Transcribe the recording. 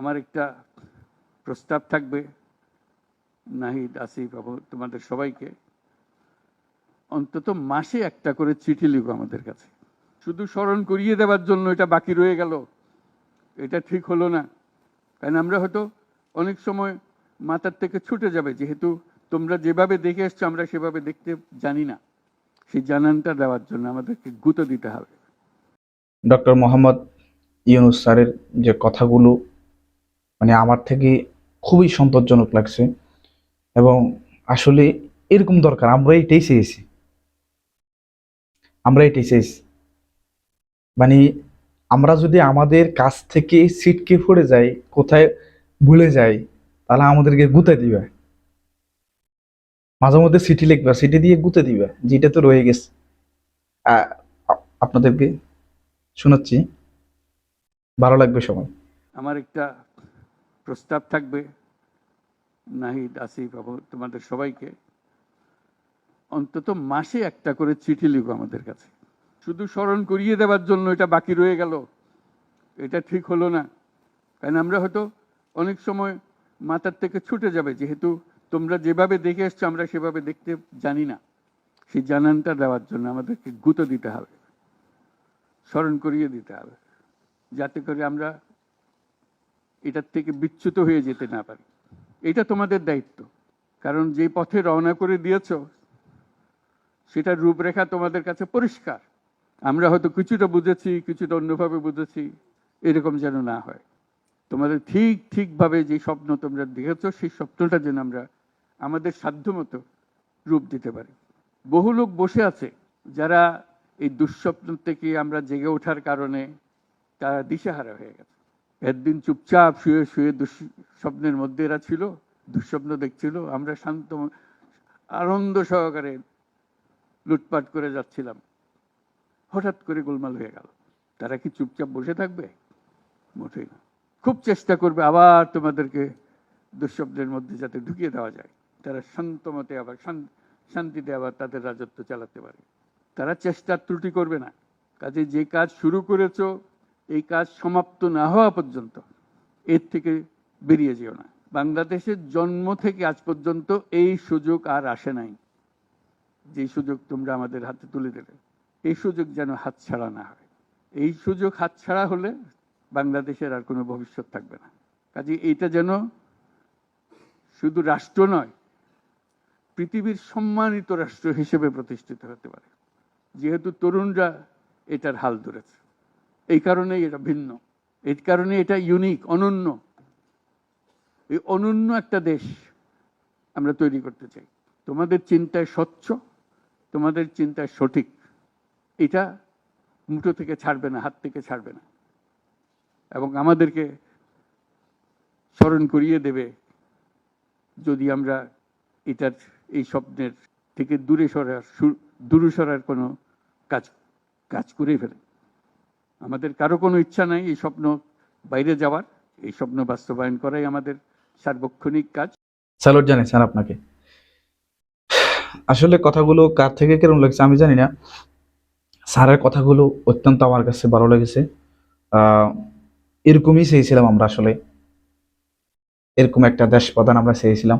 আমার একটা প্রস্তাব থাকবে, নাহিদ, আসিফ তোমাদের সবাইকে। অন্তত মাসে একটা করে চিঠি লিখো আমাদের কাছে। শুধু স্মরণ করিয়ে দেওয়ার জন্য এটা বাকি রয়ে গেল। এটা ঠিক হলো না। কারণ আমরা হয়তো অনেক সময় মাথার থেকে ছুটে যাবে, যেহেতু তোমরা যেভাবে দেখে এসছো, আমরা সেভাবে দেখতে জানি না। সেই জানানটা দেওয়ার জন্য আমাদেরকে গুঁতো দিতে হবে। ডক্টর মোহাম্মদ ইউনুস স্যারের যে কথাগুলো মানে আমার থেকে খুবই সন্তোষজনক লাগছে। এবং আসলে এরকম দরকার, আমরা এটাই চেয়েছি। আমরা এটাই চেয়েছি। মানে আমরা যদি আমাদের কাছ থেকে সিটকে পড়ে যাই, কোথায় ভুলে যাই, তাহলে আমাদেরকে গুতে দিবে। মাঝে মধ্যে সিটি লিখবে সিটি দিয়ে গুতে দিবে, যেটা তো রয়ে গেছে। আপনাদেরকে শোনাচ্ছি। ভালো লাগবে সবাই। আমার একটা প্রস্তাব থাকবে। নাহিদ, আসিফ তোমাদের সবাইকে। অন্তত মাসে একটা করে চিঠি লিখো আমাদের কাছে। শুধু স্মরণ করিয়ে দেওয়ার জন্য এটা বাকি রয়ে গেল। এটা ঠিক হলো না। কারণ আমরা হয়তো অনেক সময় মাথার থেকে ছুটে যাবে, যেহেতু তোমরা যেভাবে দেখে এসছো, আমরা সেভাবে দেখতে জানি না। সেই জানানটা দেওয়ার জন্য আমাদেরকে গুঁতো দিতে হবে। স্মরণ করিয়ে দিতে হবে। যাতে করে আমরা এটার থেকে বিচ্যুত হয়ে যেতে না পারি। এটা তোমাদের দায়িত্ব। কারণ যে পথে রওনা করে দিয়েছ, সেটার রূপরেখা তোমাদের কাছে পরিষ্কার। আমরা হয়তো কিছুটা বুঝেছি, কিছুটা অন্যভাবে বুঝেছি, এরকম যেন না হয়। তোমাদের ঠিক, ঠিকভাবে যে স্বপ্ন তোমরা দেখেছ, সেই স্বপ্নটা যেন আমরা আমাদের সাধ্যমতো রূপ দিতে পারি। বহু লোক বসে আছে, যারা এই দুঃস্বপ্ন থেকে আমরা জেগে ওঠার কারণে তারা দিশেহারা হয়ে গেছে। একদিন চুপচাপ শুয়ে শুয়ে দুঃস্বপ্নের মধ্যে এরা ছিল, দুঃস্বপ্ন দেখছিল। আমরা শান্ত, আনন্দ সহকারে লুটপাট করে যাচ্ছিলাম। হঠাৎ করে গোলমাল হয়ে গেল। তারা কি চুপচাপ বসে থাকবে? মোটেই না। খুব চেষ্টা করবে আবার তোমাদেরকে দুঃস্বপ্নের মধ্যে যাতে ঢুকিয়ে দেওয়া যায়। তারা শান্ত মতে আবার শান- শান্তিতে আবার তাদের রাজত্ব চালাতে পারে। তারা চেষ্টার ত্রুটি করবে না। কাজে যে কাজ শুরু করেছ এই কাজ সমাপ্ত না হওয়া পর্যন্ত, এর থেকে বেরিয়ে যেও না। বাংলাদেশের জন্ম থেকে আজ পর্যন্ত এই সুযোগ আর আসে নাই। যে সুযোগ তোমরা আমাদের হাতে তুলে দেবে এই সুযোগ যেন হাতছাড়া না হয়। এই সুযোগ হাতছাড়া হলে বাংলাদেশের আর কোনো ভবিষ্যৎ থাকবে না। কাজে এইটা যেন শুধু রাষ্ট্র নয়, পৃথিবীর সম্মানিত রাষ্ট্র হিসেবে প্রতিষ্ঠিত হতে পারে। যেহেতু তরুণরা এটার হাল ধরেছে। এই কারণেই এটা ভিন্ন। এই কারণে এটা ইউনিক অনন্য। এই অনন্য একটা দেশ আমরা তৈরি করতে চাই। তোমাদের চিন্তায় স্বচ্ছ, তোমাদের চিন্তায় সঠিক। এটা মুঠো থেকে ছাড়বে না, হাত থেকে ছাড়বে না। এবং আমাদেরকে স্মরণ করিয়ে দেবে যদি আমরা এটার, এই স্বপ্নের থেকে দূরে সরার দূরে সরার কোনো কাজ কাজ করেই ফেলে। আমাদের কারও কোনো ইচ্ছা নাই এই স্বপ্ন বাইরে যাওয়ার। এই স্বপ্ন বাস্তবায়ন করাই আমাদের সার্বক্ষণিক কাজ। স্যালুট জানাই স্যার আপনাকে। আসলে কথাগুলো কার থেকে কেরম লাগছে আমি জানি না। স্যারের কথাগুলো অত্যন্ত আমার কাছে ভালো লেগেছে। এরকমই চেয়েছিলাম আমরা আসলে। এরকম একটা দেশ প্রধান আমরা চেয়েছিলাম।